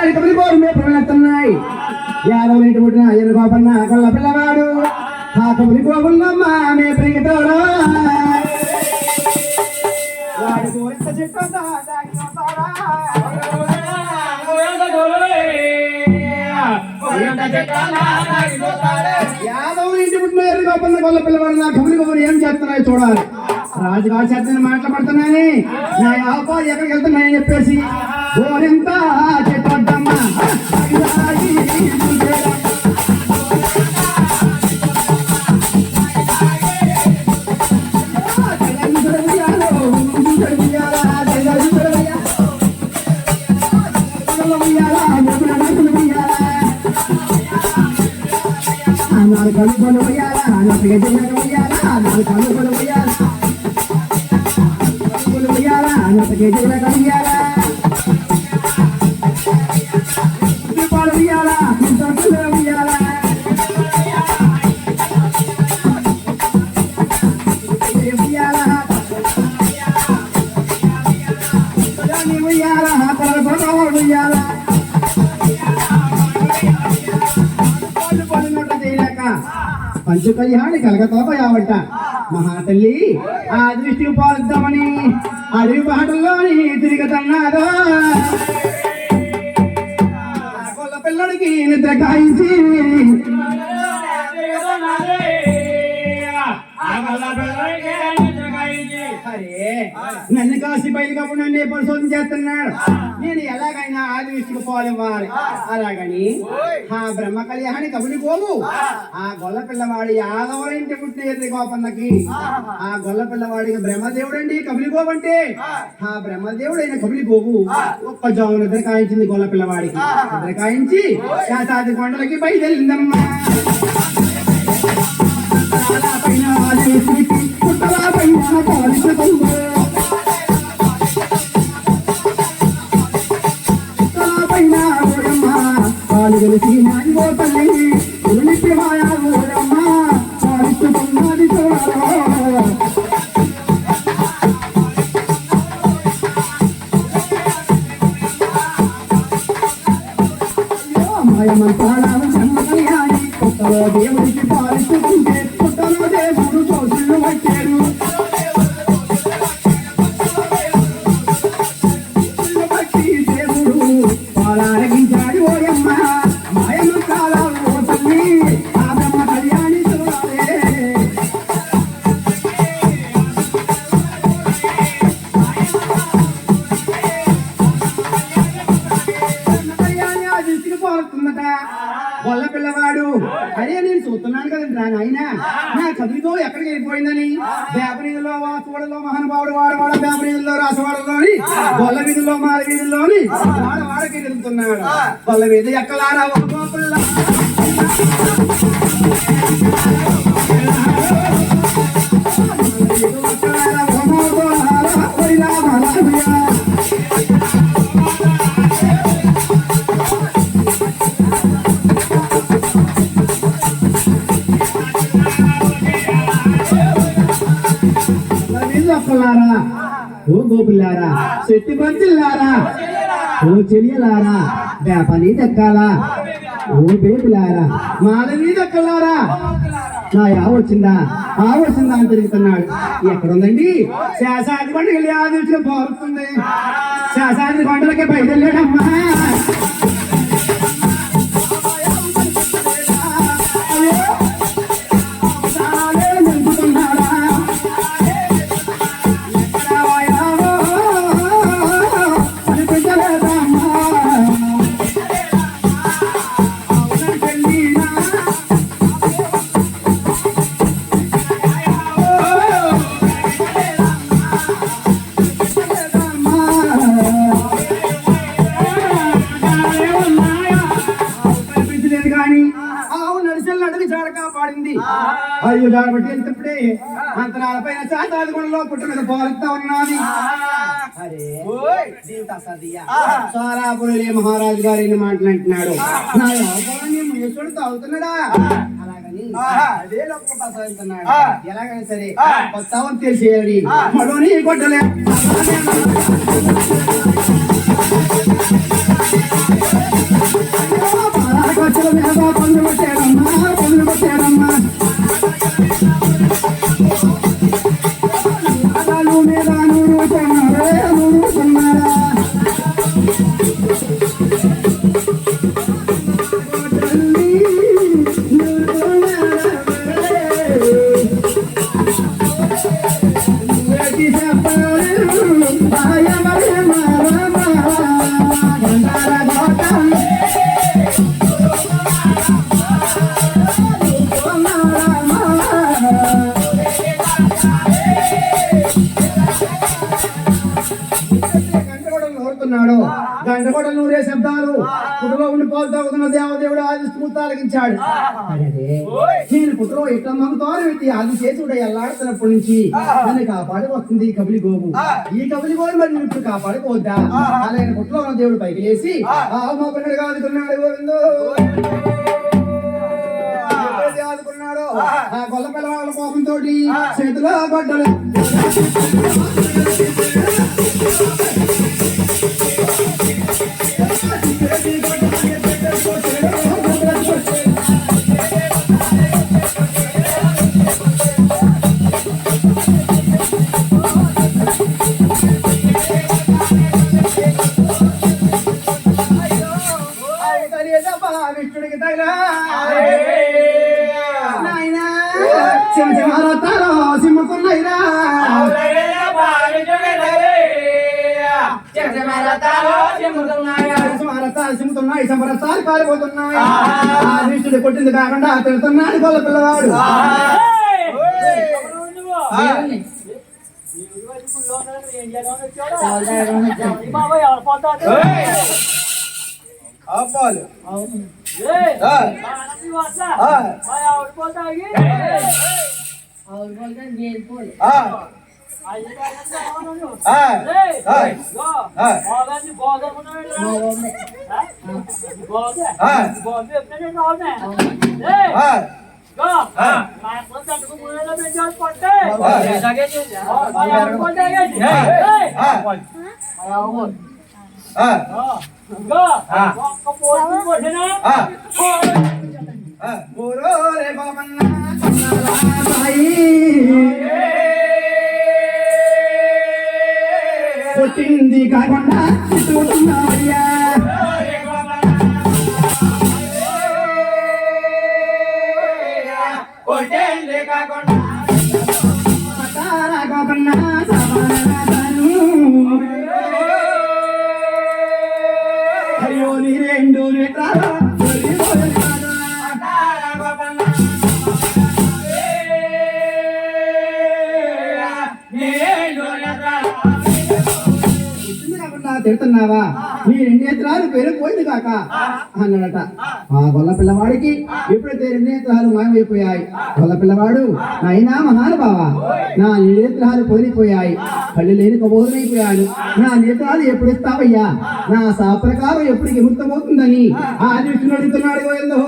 వాడి కబలి పోరు యాదవ ఇంటి పుట్టిన అయ్యను గోపన్న కళ్ళ పిల్లవాడు. ఆ కబలి గోపుల్లమ్మ మే ప్రియతోడా. యాదవ్ ఇంటి పుట్టిన ఎర్ర గోపన్న గొల్ల పిల్లవాడు నా కబురి గోపులు ఏం చేస్తున్నాయో చూడాలి. రాజుగారు చేతని మాట్లాడుతున్నాయని నా ఆపా ఎక్కడికి వెళ్తున్నాయని చెప్పేసి. గోరింత నాలుగు కళ్ళు పళ్ళు పోయాలా నాలుగు గజలు పోయాలా నాలుగు కళ్ళు పోయాలా కళ్ళు పోయాలా నాలుగు గజలు కలియాలా పంచ కళ్యాణి కలగతోపయావట మహాతల్లి ఆ దృష్టికి పాలుద్దామని అడవి పాటల్లోని తిరిగతన్నాదో కొల్ల పిల్లడికి నిద్ర కాయించి పిల్లడికి నన్ను కాసి బయలుకప్పుడు నన్ను పరిశోధన చేస్తున్నాడు. నేను ఎలాగైనా ఆది విష్ణుకు పోలివ్వాలి అలాగని ఆ బ్రహ్మ కళ్యాణి కబులి పోవు ఆ. గొల్ల పిల్లవాడి యాదవ ఇంటి గోపన్నకి ఆ గొల్ల పిల్లవాడికి బ్రహ్మదేవుడండి కబులి పోవంటే. ఆ. బ్రహ్మదేవుడైన కబులి పోవు. ఒక్క జాము నిద్ర కాయించింది గొల్ల పిల్లవాడికి. నిద్ర కాయించి శాతాది కొండలకి బయలుదేరిందమ్మా. పైన ఆది దేవుడికి పాలిస్తుంటే పుట్టలో దేవుడు చోసులు వచ్చారు కదండి నాయన నా కదిలితో ఎక్కడికి వెళ్ళిపోయిందని? వేపనీదిలో వాసువాడలో మహానుభావుడు వాడవాడ వేపనీదిలో రాసవాడలోని గొల్ల వీధిలో మాల వీధిలోని వాడ వాడకి తిరుగుతున్నాడు గొల్ల వీధి ఎక్కలారా ఓ గోపుల్లా. ఎక్కలారా ఓ గోపులారా శక్తి పంచులారా ఓ చెలియలారా వేపని దక్కాలా? ఓ బేబులారా మాలని దక్కలారా? నా యా వచ్చిందా? ఆ వచ్చిందా అని తిరుగుతున్నాడు. ఎక్కడుందండి? శాసాది పండుగ వెళ్ళి ఆదించిన పోరుతుంది. శాసాది కొండలకి బయలుదేరాడమ్మా అయ్యో జాడబట్టి వెళ్తుప్పుడే అంతరాల పైన చాతాది గుణలో పుట్టు మీద పోలుతా. సోలాపురులే మహారాజు గారు ఎన్ని మాటలు అంటున్నాడు. నా వ్యాపారాన్ని తాగుతున్నాడా? అలాగని అదే లోపల ప్రసాదిస్తున్నాడు ఎలాగైనా సరే కొత్త తెలిసేయాలి మడోని కొట్టలే గడగడ నూరే శబ్దాలు. కుటుంలో ఉండి పాలు తాగుతున్న దేవదేవుడు ఆదిస్తూ తాలకించాడు నేను కుటుంబం ఇట్లా మగతాను పెట్టి ఆది చేసుడు ఎల్లాడుతున్నప్పటి నుంచి నన్ను కాపాడి వస్తుంది ఈ కబలి గోవు. ఈ కబలి గోవు మరి నువ్వు ఇప్పుడు కాపాడుకోవద్దా? అలాగే ఉన్న దేవుడు పైకి ఆ. మా పిల్లడు గోవిందో. ఎప్పుడైతే ఆదుకున్నాడో ఆ. గొల్ల పిల్లవాళ్ళ కోపంతో చేతిలో గొడ్డలు. సింహారతాలు సింహతున్నాయి సంబరతాలు కాలిపోతున్నాయి ఆ. విష్ణుడు కొట్టింది కాకుండా తిడుతున్నాడు గొల్ల పిల్లవాడు. అబ్బాలు ఓరోరే బాబన్న కొట్టింది కాకుండా సమానరాతాను. అయ్యో నీ రెండు రేటారా తిడుతున్నావా? నీ రెండేత్రాలు పెరిగిపోయింది కాక. అన్నాడట. ఆ. గొల్ల పిల్లవాడికి ఎప్పుడైతే రెండేత్రాలు మాయమైపోయాయి గొల్ల పిల్లవాడు నైనా మహానుభావ నా నేత్రాలు పోలిపోయాయి కళ్ళు లేని కబోధనైపోయాడు నా నేత్రాలు ఎప్పుడు ఇస్తావయ్యా? నా సాప్రకారం ఎప్పుడు విముక్తమవుతుందని ఆ. దృష్టిని అడుగుతున్నాడు